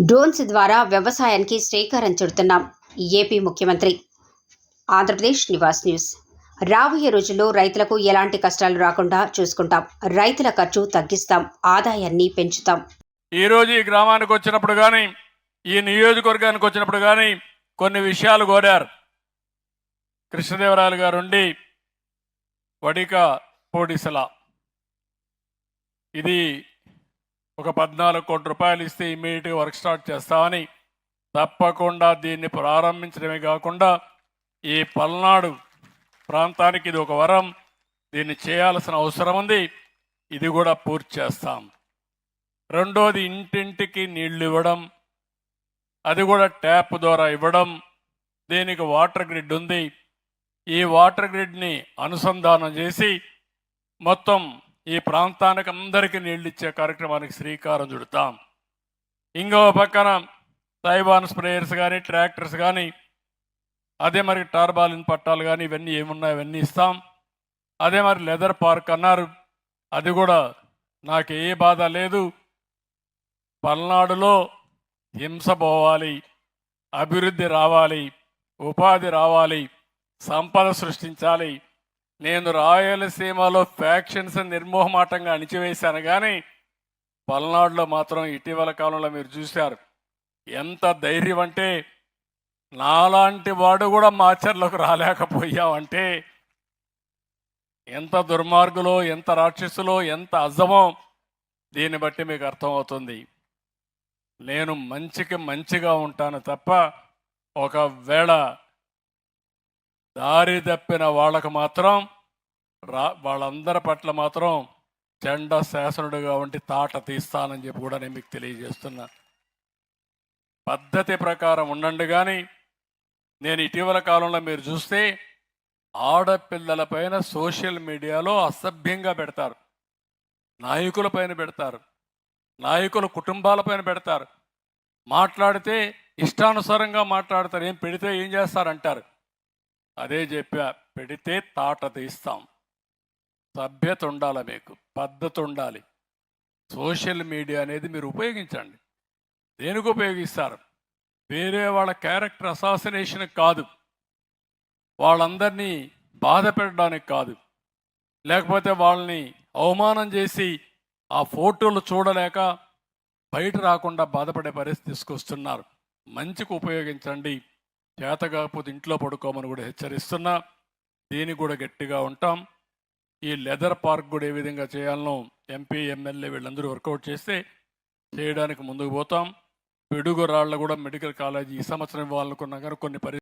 Drones ద్వారా వ్యవసాయానికి శ్రీకారం చుడుతున్నాం. ఏపీ ముఖ్యమంత్రి. ఆంధ్రప్రదేశ్ నివాస్ న్యూస్. రాబోయే రోజుల్లో రైతులకు ఎలాంటి కష్టాలు రాకుండా చూసుకుంటాం. రైతుల ఖర్చు తగ్గిస్తాం. ఆదాయాన్ని పెంచుతాం. ఈరోజు ఈ గ్రామానికి వచ్చినప్పుడు కానీ ఈ నియోజకవర్గానికి వచ్చినప్పుడు కానీ కొన్ని విషయాలు కోరారు. కృష్ణదేవరాయలు గారు ఉండి వడిక పోడిసల ఇది ఒక పద్నాలుగు కోట్ల రూపాయలు ఇస్తే ఇమీడియట్గా వర్క్ స్టార్ట్ చేస్తామని తప్పకుండా దీన్ని ప్రారంభించడమే కాకుండా ఈ పల్నాడు ప్రాంతానికి ఇది ఒక వరం. దీన్ని చేయాల్సిన అవసరం ఉంది. ఇది కూడా పూర్తి చేస్తాం. రెండోది ఇంటింటికి నీళ్ళు ఇవ్వడం. అది కూడా ట్యాప్ ద్వారా ఇవ్వడం. దీనికి వాటర్ గ్రిడ్ ఉంది. ఈ వాటర్ గ్రిడ్ని అనుసంధానం చేసి మొత్తం ఈ ప్రాంతానికి అందరికీ నీళ్ళు ఇచ్చే కార్యక్రమానికి శ్రీకారం చుడతాం. ఇంకో పక్కన తైవాన్ స్ప్రేయర్స్ కానీ ట్రాక్టర్స్ కానీ అదే మరి టార్బాలిన్ పట్టాలు కానీ ఇవన్నీ ఏమున్నాయి ఇవన్నీ ఇస్తాం. అదే మరి లెదర్ పార్క్ అన్నారు. అది కూడా నాకు ఏ బాధ లేదు. పల్నాడులో హింస పోవాలి అభివృద్ధి రావాలి ఉపాధి రావాలి సంపద సృష్టించాలి నేను రాయలసీమలో ఫ్యాక్షన్స్ నిర్మోహమాటంగా అణిచివేశాను కానీ పల్నాడులో మాత్రం ఇటీవల కాలంలో మీరు చూశారు. ఎంత ధైర్యం అంటే నాలాంటి వాడు కూడా మాచర్లకు రాలేకపోయావంటే ఎంత దుర్మార్గులో ఎంత రాక్షసులో ఎంత అజమో దీన్ని బట్టి మీకు అర్థమవుతుంది. నేను మంచికి మంచిగా ఉంటాను తప్ప ఒకవేళ దారి తప్పిన వాళ్ళకు మాత్రం రా వాళ్ళందరి పట్ల మాత్రం చెండ శాసనుడిగా ఉండి తాట తీస్తానని చెప్పి కూడా నేను మీకు తెలియజేస్తున్నా. పద్ధతి ప్రకారం ఉండండి కానీ నేను ఇటీవల కాలంలో మీరు చూస్తే ఆడపిల్లల పైన సోషల్ మీడియాలో అసభ్యంగా పెడతారు. నాయకుల పైన పెడతారు. నాయకుల కుటుంబాలపైన పెడతారు. మాట్లాడితే ఇష్టానుసారంగా మాట్లాడతారు. ఏం పెడితే ఏం చేస్తారంటారు? అదే చెప్పా పెడితే తాట తీస్తాం. సభ్యత ఉండాలి మీకు పద్ధతి ఉండాలి సోషల్ మీడియా అనేది మీరు ఉపయోగించండి. దేనికి ఉపయోగిస్తారు? వేరే వాళ్ళ క్యారెక్టర్ అసాసినేషన్ కాదు. వాళ్ళందరినీ బాధ పెట్టడానికి కాదు. లేకపోతే వాళ్ళని అవమానం చేసి ఆ ఫోటోలు చూడలేక బయట రాకుండా బాధపడే పరిస్థితి తీసుకొస్తున్నారు మంచికి ఉపయోగించండి. చేత కాకపోతే ఇంట్లో పడుకోమని కూడా హెచ్చరిస్తున్నా దీనికి కూడా గట్టిగా ఉంటాం. ఈ లెదర్ పార్క్ కూడా ఏ విధంగా చేయాలనో ఎంపీ ఎమ్మెల్యే వీళ్ళందరూ వర్కౌట్ చేస్తే చేయడానికి ముందుకు పోతాం. పిడుగు రాళ్ళ కూడా మెడికల్ కాలేజీ ఈ సంవత్సరం ఇవ్వాలనుకున్నా కానీ కొన్ని పరి